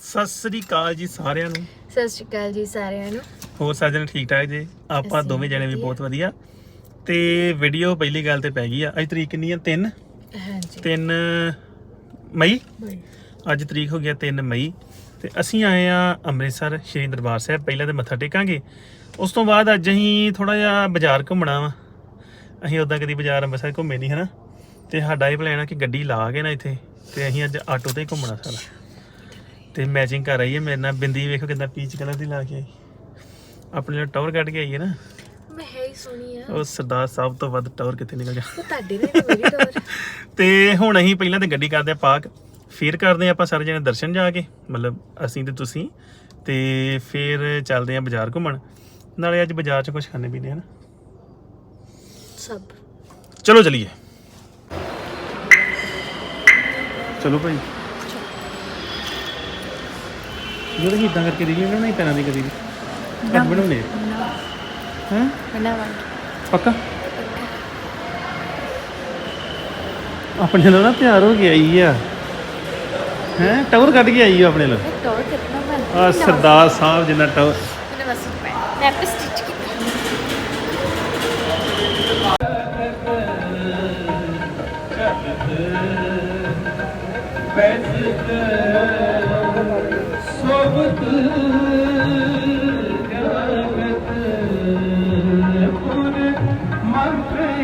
ਸਤਿ ਸ੍ਰੀ ਅਕਾਲ ਜੀ ਸਾਰਿਆਂ ਨੂੰ। ਸਤਿ ਸ਼੍ਰੀ ਅਕਾਲ ਜੀ ਸਾਰਿਆਂ ਨੂੰ। ਹੋਰ ਸਾਜਣ ਠੀਕ ਠਾਕ ਜੀ? ਆਪਾਂ ਅਸੀਂ ਦੋਵੇਂ ਜਣੇ ਵੀ ਵਧੀਆ। ਬਹੁਤ ਵਧੀਆ। ਤੇ ਵੀਡੀਓ ਪਹਿਲੀ ਗੱਲ ਤੇ ਪੈ ਗਈ ਆ। ਅੱਜ ਤਰੀਕ ਕਿੰਨੀ ਆ? 3 ਹਾਂਜੀ। 3 ਮਈ? ਅੱਜ ਤਰੀਕ ਹੋ ਗਿਆ 3 ਮਈ। ਤੇ ਅਸੀਂ ਆਏ ਆ ਅੰਮ੍ਰਿਤਸਰ ਸ਼੍ਰੀ ਦਰਬਾਰ ਸਾਹਿਬ। ਪਹਿਲਾਂ ਤੇ ਮੱਥਾ ਟੇਕਾਂਗੇ। ਉਸ ਤੋਂ ਬਾਅਦ ਅੱਜ ਅਸੀਂ ਥੋੜਾ ਜਿਹਾ ਬਾਜ਼ਾਰ ਘੁੰਮਣਾ ਵਾ। ਅਸੀਂ ਉਦਾਂ ਕਦੀ ਬਾਜ਼ਾਰ ਅੰਮ੍ਰਿਤਸਰ ਘੁੰਮੇ ਨਹੀਂ ਹਨਾ। ਤੇ ਸਾਡਾ ਇਹ ਪਲਾਨ ਆ ਕਿ ਗੱਡੀ ਲਾ ਕੇ ਨਾ ਇੱਥੇ। ਤੇ ਅਸੀਂ ਅੱਜ ਆਟੋ ਤੇ ਹੀ ਘੁੰਮਣਾ ਸਾਰਾ। ਤੇ ਮੈਚਿੰਗ ਕਰ ਆਈ ਹੈ ਮੇਰੇ ਨਾਲ। ਬਿੰਦੀ ਵੇਖੋ ਕਿੰਨਾ ਪੀਚ ਕਲਰ ਦੀ ਲਾ ਕੇ ਆਈ। ਆਪਣੇ ਨਾਲ ਟੌਰ ਕੱਢ ਕੇ ਆਈ ਹੈ ਨਾ। ਮੈਂ ਹੈ ਹੀ ਸੋਹਣੀ ਆ। ਉਹ ਸਰਦਾਰ ਸਾਹਿਬ ਤੋਂ ਵੱਧ ਟੌਰ ਕਿੱਥੇ ਨਿਕਲ ਗਿਆ? ਉਹ ਤੁਹਾਡੇ ਨਾਲ ਮੇਰੀ ਡੋਰ ਤੇ ਹੁਣ ਅਸੀਂ ਪਹਿਲਾਂ ਤੇ ਗੱਡੀ ਕਰਦੇ ਆ ਪਾਰਕ ਫਿਰ ਕਰਦੇ ਆ ਆਪਾਂ ਸਾਰੇ ਜਣੇ ਦਰਸ਼ਨ ਜਾ ਕੇ। ਮਤਲਬ ਅਸੀਂ ਤੇ ਤੁਸੀਂ। ਤੇ ਫਿਰ ਚੱਲਦੇ ਆ ਬਾਜ਼ਾਰ ਘੁੰਮਣ। ਨਾਲੇ ਅੱਜ ਬਾਜ਼ਾਰ 'ਚ ਕੁਝ ਖਾਣੇ ਪੀਣੇ ਹਨ ਸਭ। ਚਲੋ ਚਲੀਏ। ਚਲੋ ਭਾਈ। ਜਦੋਂ ਕਿ ਇਦਾਂ ਕਰਕੇ ਰੀਲ ਨਹੀਂ ਬਣਾਈ ਦੀ ਕਦੀ ਵੀ। ਘੱਟ ਬਣਾਉਣੇ ਹੈ? ਬਣਾਵਾਂਗੇ ਪੱਕਾ? ਆਪਣੇ ਨਾਲ ਨਾ ਤਿਆਰ ਹੋ ਕੇ ਆਈ ਆ। ਹੈ? ਟੌਰ ਕੱਢ ਕੇ ਆਈ ਆ ਆਪਣੇ ਨਾਲ। ਟੌਰ ਕਿੰਨਾ ਬਣ ਆ ਸਰਦਾਰ ਸਾਹਿਬ ਜਿੰਨਾ ਟੌਰ ਮੈਨੂੰ ਬਸ ਮੈਂ ਮੈਂ ਆਪੇ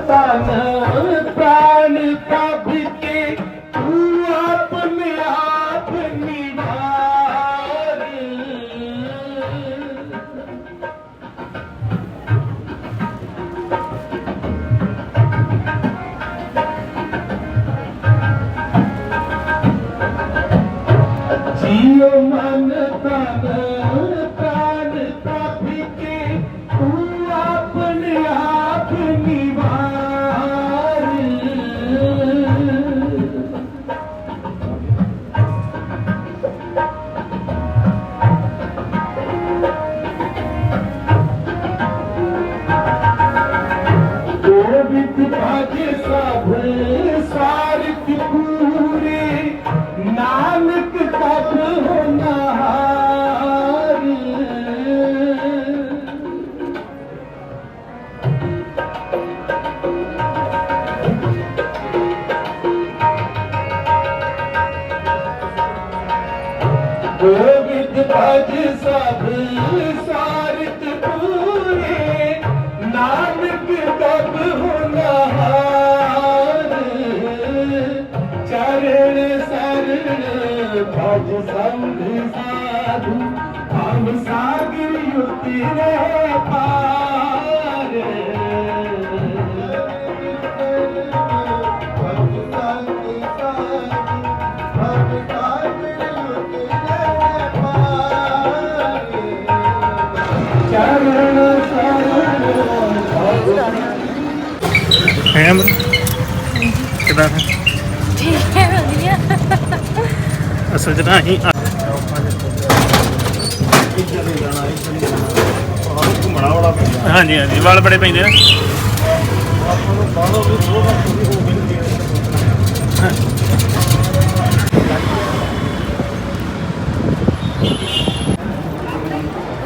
ਮਨ ਤਨ ਪ੍ਰਾਨ ਪ੍ਰਭ ਕੇ ਤੂੰ ਆਪਣੇ ਆਪ ਨਿਵਾਰ ਜੀਉ ਮਨ ਗੋਬਿੰਦ ਭਾਜੇ ਸਭ ਸਾਰਿਤ ਪੂਰੇ ਨਾਨਕ ਕਬ ਹੋਨਾ ਹਾਰ ਗੋਬਿੰਦ ਸਾਜੂ ਭਾਵ ਸਾਗਰ ਉਤਰੇ ਪਾਰ। ਹੈ? ਅਮਰ ਕਿਦਾਂ? ਹੈ ਠੀਕ ਹੈ ਵਧੀਆ। ਅਸਲ ਜਨਾ ਹੀ ਹਾਂਜੀ ਹਾਂਜੀ ਵਾਲ ਬੜੇ ਪੈਂਦੇ ਨੇ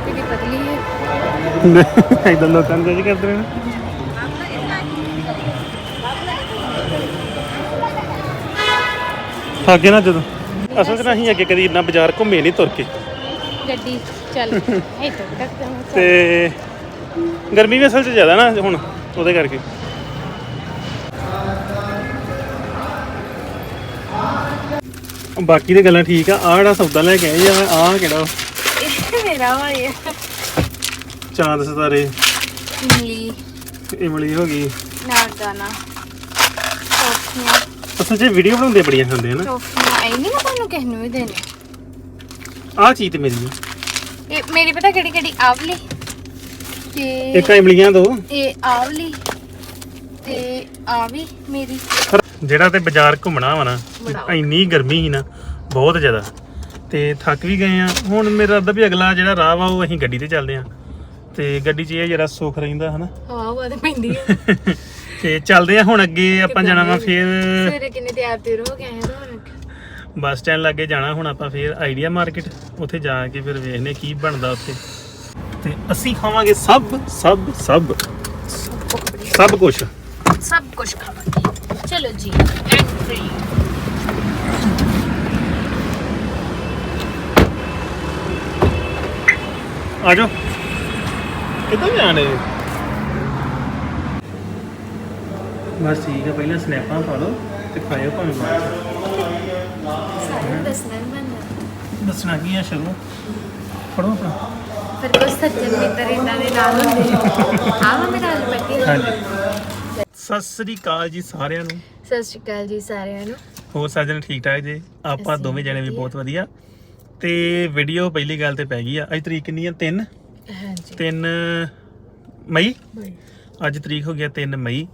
ਕਿਉਂਕਿ ਪਤਲੀ ਹੈ ਇਦਾਂ ਲੋਕਾਂ ਕਰਦੇ ਨੇ। ਥੱਕੇ ਨਾ ਜਦੋਂ। ਅਸਲ 'ਚ ਨਾ ਅਸੀਂ ਅੱਗੇ ਕਦੀ ਇੰਨਾ ਬਾਜ਼ਾਰ ਘੁੰਮੇ ਨਹੀਂ ਤੁਰ ਕੇ। ਗੱਡੀ ਚੱਲ। ਇੱਥੋਂ ਤੱਕ ਤੇ ਗਰਮੀ ਵੀ ਅਸਲ 'ਚ ਜ਼ਿਆਦਾ ਨਾ ਹੁਣ ਉਹਦੇ ਕਰਕੇ। ਬਾਕੀ ਤੇ ਗੱਲਾਂ ਠੀਕ ਆ ਆਹ ਜਿਹੜਾ ਸੌਦਾ ਲੈ ਕੇ ਆਏ ਆ ਆਹ ਕਿਹੜਾ? ਇਹ ਮੇਰਾ ਵਾ ਇਹ। ਚਾਂਦ ਸਿਤਾਰੇ। ਇਮਲੀ। ਇਮਲੀ ਹੋ ਗਈ। ਨਾਰਦਾਨਾ ਟੋਫੀਆਂ ਅਸਲ 'ਚ ਵੀਡੀਓ ਬਣਾਉਂਦੇ ਬੜੀਆਂ ਹੁੰਦੇ ਹਨ ਟੋਫੀਆਂ ਐ ਨਹੀਂ ਮੈਂ ਤੁਹਾਨੂੰ ਕਿਸ ਨੂੰ ਵੀ ਦੇਣੇ। ਆਹ ਚੀਜ਼ ਤੇ ਮੇਰੀ ਆ। ਇਹ ਮੇਰੀ ਪਤਾ ਕਿਹੜੀ ਕਿਹੜੀ ਆਵਲੀ ਤੇ ਇੱਕ ਆ ਇਮਲੀਆਂ ਦੋ। ਇਹ ਆਵਲੀ ਤੇ ਆ ਵੀ ਮੇਰੀ। ਜਿਹੜਾ ਤੇ ਬਾਜ਼ਾਰ ਘੁੰਮਣਾ ਵਾ ਨਾ। ਇੰਨੀ ਗਰਮੀ ਸੀ ਨਾ ਬਹੁਤ ਜ਼ਿਆਦਾ। ਤੇ ਥੱਕ ਵੀ ਗਏ ਆ। ਹੁਣ ਮੇਰਾ ਅੱਧਾ ਵੀ ਅਗਲਾ ਜਿਹੜਾ ਰਾਹ ਵਾ ਉਹ ਅਸੀਂ ਗੱਡੀ ਤੇ ਚੱਲਦੇ ਆ। ਤੇ ਗੱਡੀ 'ਚ ਇਹ ਜਿਹੜਾ ਸੁੱਖ ਰਹਿੰਦਾ ਹਨਾ? ਹਵਾ ਹਵਾ ਤੇ ਪੈਂਦੀ ਹੈ ਤੇ ਚੱਲਦੇ ਆ ਹੁਣ ਅੱਗੇ ਆਪਾਂ ਜਾਣਾ ਵਾ ਫਿਰ। ਸਵੇਰੇ ਕਿੰਨੇ ਤਿਆਰ ਤਿਰ ਹੋ ਗਏ ਆ ਹੁਣ ਬੱਸ ਸਟੈਂਡ ਲੱਗੇ ਜਾਣਾ ਹੁਣ ਆਪਾਂ ਫਿਰ ਆਈਡੀਆ ਮਾਰਕੀਟ। ਉੱਥੇ ਜਾ ਕੇ ਫਿਰ ਵੇਖਨੇ ਕੀ ਬਣਦਾ ਉੱਥੇ। ਅਸੀਂ ਖਾਵਾਂਗੇ ਸਭ ਸਭ ਸਭ। ਸਭ ਕੁਝ ਸਭ ਕੁਝ ਖਾਵਾਂਗੇ। ਚਲੋ ਜੀ ਐਂਟਰੀ ਆ ਜਾਓ। ਕਿੱਦਾਂ ਜਾਣੇ ਬਸ ਠੀਕ ਹੈ ਪਹਿਲਾਂ ਸਨੈਪਾਂ ਪਾ ਲਓ ਤੇ ਖਾਇਓ ਭਾਵੇਂ ਬਾਅਦ। ਸਾਰੇ ਦੱਸਣਾ ਨੀ ਬਣਦਾ ਦੱਸਣਾ ਕੀ ਆ ਸ਼ੁਰੂ ਪੜੋ ਆਪਣਾ। ਫਿਰ ਕੁਝ ਸੱਜਣ ਮਿੱਤਰ ਇਹਨਾਂ ਦੇ ਨਾਲ ਹੁੰਦੇ ਆਵਾ ਮੇਰਾ ਨਾਲ ਬੱਟੀ ਹਾਂਜੀ। ਸਤਿ ਸ੍ਰੀ ਅਕਾਲ ਜੀ ਸਾਰਿਆਂ ਨੂੰ। ਸਤਿ ਸ਼੍ਰੀ ਅਕਾਲ ਜੀ ਸਾਰਿਆਂ ਨੂੰ। ਹੋਰ ਸਾਜਣ ਠੀਕ ਠਾਕ ਜੀ? ਆਪਾਂ ਦੋਵੇਂ ਜਣੇ ਵੀ। ਬਹੁਤ ਵਧੀਆ। ਤੇ ਵੀਡੀਓ ਪਹਿਲੀ ਗੱਲ ਤੇ ਪੈ ਗਈ ਆ। ਅੱਜ ਤਰੀਕ ਕਿੰਨੀ ਆ? 3 ਹਾਂਜੀ। 3 ਮਈ? ਅੱਜ ਤਰੀਕ ਹੋ ਗਿਆ 3 ਮਈ।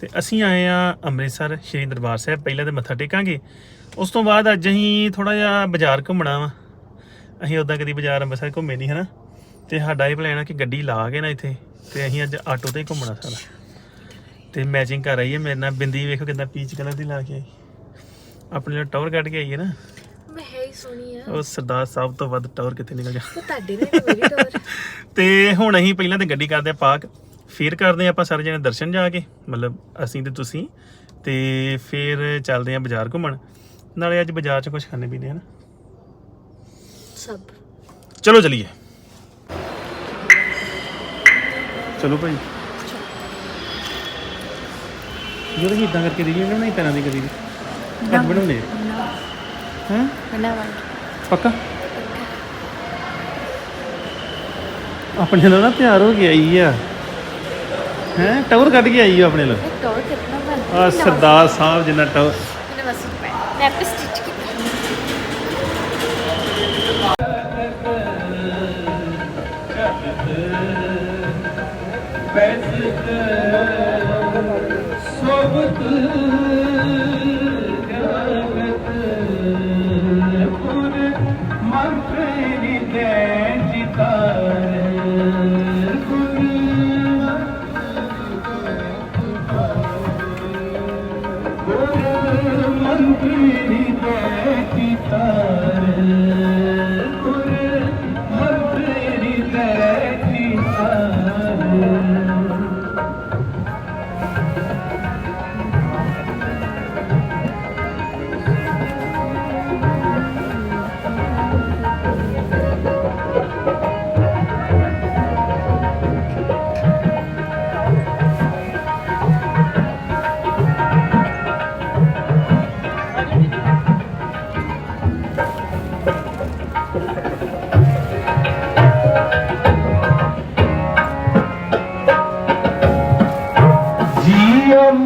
ਤੇ ਅਸੀਂ ਆਏ ਆ ਅੰਮ੍ਰਿਤਸਰ ਸ਼੍ਰੀ ਦਰਬਾਰ ਸਾਹਿਬ। ਪਹਿਲਾਂ ਤੇ ਮੱਥਾ ਟੇਕਾਂਗੇ। ਉਸ ਤੋਂ ਬਾਅਦ ਅੱਜ ਅਸੀਂ ਥੋੜਾ ਜਿਹਾ ਬਾਜ਼ਾਰ ਘੁੰਮਣਾ ਵਾ। ਅਸੀਂ ਉਦਾਂ ਕਦੀ ਬਾਜ਼ਾਰ ਅੰਮ੍ਰਿਤਸਰ ਘੁੰਮੇ ਨਹੀਂ ਹਨਾ? ਤੇ ਸਾਡਾ ਇਹ ਪਲਾਨ ਆ ਕਿ ਗੱਡੀ ਲਾ ਕੇ ਨਾ ਇੱਥੇ ਤੇ ਅਸੀਂ ਅੱਜ ਆਟੋ ਤੇ ਹੀ ਘੁੰਮਣਾ ਸਾਰਾ। ਤੇ ਮੈਚਿੰਗ ਕਰ ਆਈ ਹੈ ਮੇਰੇ ਨਾਲ ਬਿੰਦੀ ਵੇਖੋ ਕਿੰਨਾ ਪੀਚ ਕਲਰ ਦੀ ਲਾ ਕੇ ਆਈ। ਆਪਣੇ ਨਾਲ ਟੌਰ ਕੱਢ ਕੇ ਆਈ ਹੈ ਨਾ। ਮੈਂ ਹੈ ਹੀ ਸੋਹਣੀ ਆ। ਉਹ ਸਰਦਾਰ ਸਾਹਿਬ ਤੋਂ ਵੱਧ ਟੌਰ ਕਿੱਥੇ ਨਿਕਲ ਗਿਆ। ਉਹ ਤੁਹਾਡੇ ਨਾਲ ਮੇਰੀ ਡੋਰ ਤੇ ਹੁਣ ਅਸੀਂ ਪਹਿਲਾਂ ਤੇ ਗੱਡੀ ਕਰਦੇ ਆ ਪਾਰਕ ਫਿਰ ਕਰਦੇ ਆ ਆਪਾਂ ਸਾਰੇ ਜਣੇ ਦਰਸ਼ਨ ਜਾ ਕੇ ਮਤਲਬ ਅਸੀਂ ਤੇ ਤੁਸੀਂ। ਤੇ ਫਿਰ ਚੱਲਦੇ ਆ ਬਾਜ਼ਾਰ ਘੁੰਮਣ। ਨਾਲੇ ਅੱਜ ਬਾਜ਼ਾਰ 'ਚ ਕੁਝ ਖਾਣੇ ਪੀਣੇ ਹਨ ਸਭ। ਚਲੋ ਚਲੀਏ। ਚਲੋ ਭਾਈ। ਜਦੋਂ ਹੀ ਇਦਾਂ ਕਰਕੇ ਦੇਈਏ ਨਾ ਨਹੀਂ ਪੈਰਾਂ ਦੀ ਕਦੀ ਘੱਟ ਬਣਾਉਣੇ ਹਾਂ? ਬਣਾਵਾਂਗੇ ਪੱਕਾ? ਆਪਣੇ ਨਾਲ ਨਾ ਤਿਆਰ ਹੋ ਕੇ ਆਈ ਆ। ਹੈ? ਟੌਰ ਕੱਢ ਕੇ ਆਈ ਆ ਆਪਣੇ ਨਾਲ। ਟੋਰ ਕਿਤਨਾ ਬਣਦਾ ਆ ਸਰਦਾਰ ਸਾਹਿਬ ਜਿੰਨਾ ਟੌਰ ਮੈਨੂੰ ਬਸ ਪੈ ਮੈਂ ਆਪੇ ਸਟਿਚ ਕੀਤਾ ਸੋਬਤ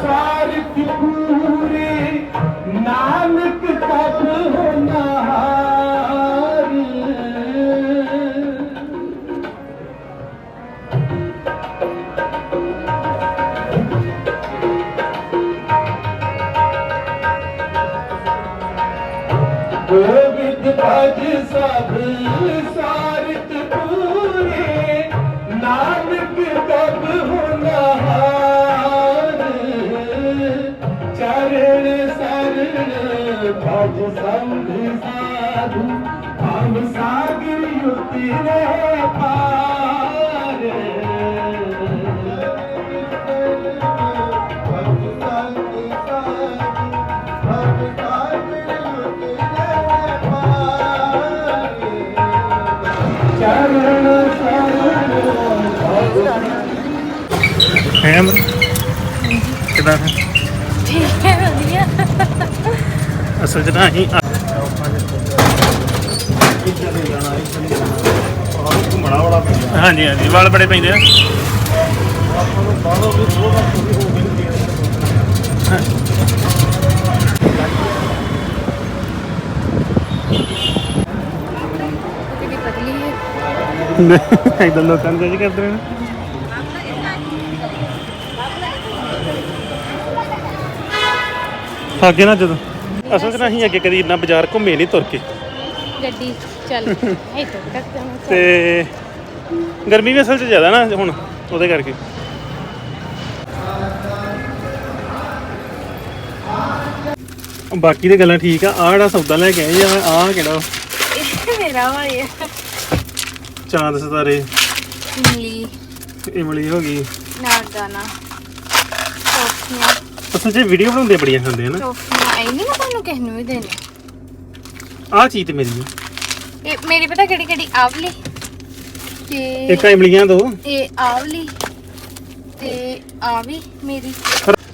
सारी ਚਰਨ ਸਰਣ ਹੈ ਕਿਦਾਂ ਠੀਕ ਹੈ ਵਧੀਆ। ਅਸਲ ਚ ਨਾ ਪੈਂਦਾ ਹਾਂਜੀ ਹਾਂਜੀ ਵਾਲ ਬੜੇ ਪੈਂਦੇ ਆ। ਆਪਾਂ ਨੂੰ ਬਾਹਰੋਂ ਵੀ ਦੋ ਵਾਰ ਪੂਰੀ ਹੋ ਗਈ ਕਿੰਨੀ ਪਤਲੀ ਹੈ ਇਦਾਂ ਲੋਕਾਂ ਨੂੰ ਜੱਜ ਕਰਦੇ ਨੇ। ਅੱਗੇ ਨਾ ਜਦੋਂ। ਅਸਲ 'ਚ ਨਾ ਅਸੀਂ ਅੱਗੇ ਕਦੀ ਇੰਨਾ ਬਾਜ਼ਾਰ ਘੁੰਮੇ ਨਹੀਂ ਤੁਰ ਕੇ। ਗੱਡੀ ਚੱਲ। ਇੱਥੋਂ ਤੱਕ ਚੱਲ- ਤੇ ਗਰਮੀ ਵੀ ਅਸਲ 'ਚ ਜ਼ਿਆਦਾ ਨਾ ਹੁਣ ਉਹਦੇ ਕਰਕੇ। ਬਾਕੀ ਤੇ ਗੱਲਾਂ ਠੀਕ ਆ ਆਹ ਜਿਹੜਾ ਸੌਦਾ ਲੈ ਕੇ ਆਏ ਆ ਆਹ ਕਿਹੜਾ ਇਹ ਮੇਰਾ ਵਾ ਇਹ। ਚਾਂਦ ਸਿਤਾਰੇ। ਇਮਲੀ। ਇਮਲੀ ਹੋ ਗਈ। ਨਾਰਦਾਨਾ ਟੋਫੀਆਂ ਅਸਲ 'ਚ ਵੀਡੀਓ ਬਣਾਉਂਦੇ ਬੜੀਆਂ ਹੁੰਦੇ ਹਨ ਟੋਫੀਆਂ ਐ ਨਹੀਂ ਮੈਂ ਤੁਹਾਨੂੰ ਕਿਸ ਨੂੰ ਵੀ ਦੇਣੀ। ਆਹ ਚੀਜ਼ ਤੇ ਮੇਰੀ ਇਹ ਮੇਰੀ ਪਤਾ ਕਿਹੜੀ ਕਿਹੜੀ ਆਵਲੀ ਤੇ ਇੱਕ ਆ ਇਮਲੀਆਂ ਦੋ। ਇਹ ਆਵਲੀ ਤੇ ਆ ਵੀ ਮੇਰੀ।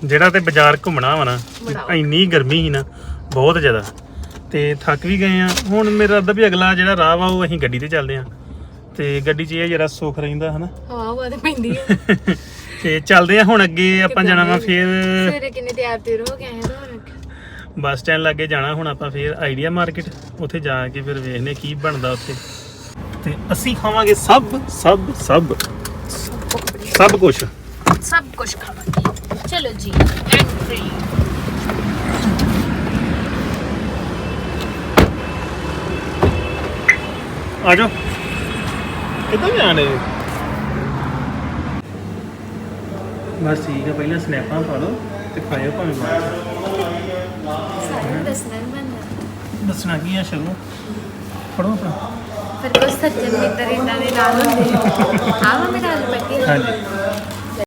ਜਿਹੜਾ ਤੇ ਬਾਜ਼ਾਰ ਘੁੰਮਣਾ ਵਾ ਨਾ। ਇੰਨੀ ਗਰਮੀ ਸੀ ਨਾ ਬਹੁਤ ਜ਼ਿਆਦਾ। ਤੇ ਥੱਕ ਵੀ ਗਏ ਆ। ਹੁਣ ਮੇਰਾ ਅੱਧਾ ਵੀ ਅਗਲਾ ਜਿਹੜਾ ਰਾਹ ਵਾ ਉਹ ਅਸੀਂ ਗੱਡੀ ਤੇ ਚੱਲਦੇ ਆ। ਤੇ ਗੱਡੀ 'ਚ ਇਹ ਜਿਹੜਾ ਸੁੱਖ ਰਹਿੰਦਾ ਹਨਾ? ਹਵਾ ਹਵਾ ਤੇ ਪੈਂਦੀ ਹੈ ਤੇ ਚੱਲਦੇ ਆ ਹੁਣ ਅੱਗੇ ਆਪਾਂ ਜਾਣਾ ਵਾ ਫਿਰ। ਸਵੇਰੇ ਕਿੰਨੇ ਤਿਆਰ ਤਿਰ ਹੋ ਗਏ ਆ ਤਾਂ ਬੱਸ ਸਟੈਂਡ ਲਾਗੇ ਜਾਣਾ ਹੁਣ ਆਪਾਂ ਫਿਰ ਆਈਡੀਆ ਮਾਰਕੀਟ। ਉੱਥੇ ਜਾ ਕੇ ਫਿਰ ਵੇਖਨੇ ਕੀ ਬਣਦਾ ਉੱਥੇ। ਤੇ ਅਸੀਂ ਖਾਵਾਂਗੇ ਸਭ ਸਭ ਸਭ। ਸਭ ਕੁਝ ਸਭ ਕੁਝ ਖਾਵਾਂਗੇ। ਚਲੋ ਜੀ ਐਂਟਰੀ ਆ ਜਾਓ। ਕਿੱਦਾਂ ਜਾਣੇ ਬਸ ਠੀਕ ਆ ਪਹਿਲਾਂ ਸਨੈਪਾਂ ਪਾ ਲਓ ਤੇ ਖਾਇਓ ਭਾਵੇਂ। ਸਾਰੇ ਦੱਸਣਾ ਕੀ ਆ ਸ਼ੁਰੂ ਪੜੋ ਆਪਣਾ। ਫਿਰ ਕੁਝ ਸੱਜਣ ਮਿੱਤਰ ਇਦਾਂ ਦੇ ਨਾਲ ਹੁੰਦੇ ਆ। ਵਾ ਮੇਰਾ ਅੱਜ ਬੱਗੇ ਹਾਂਜੀ।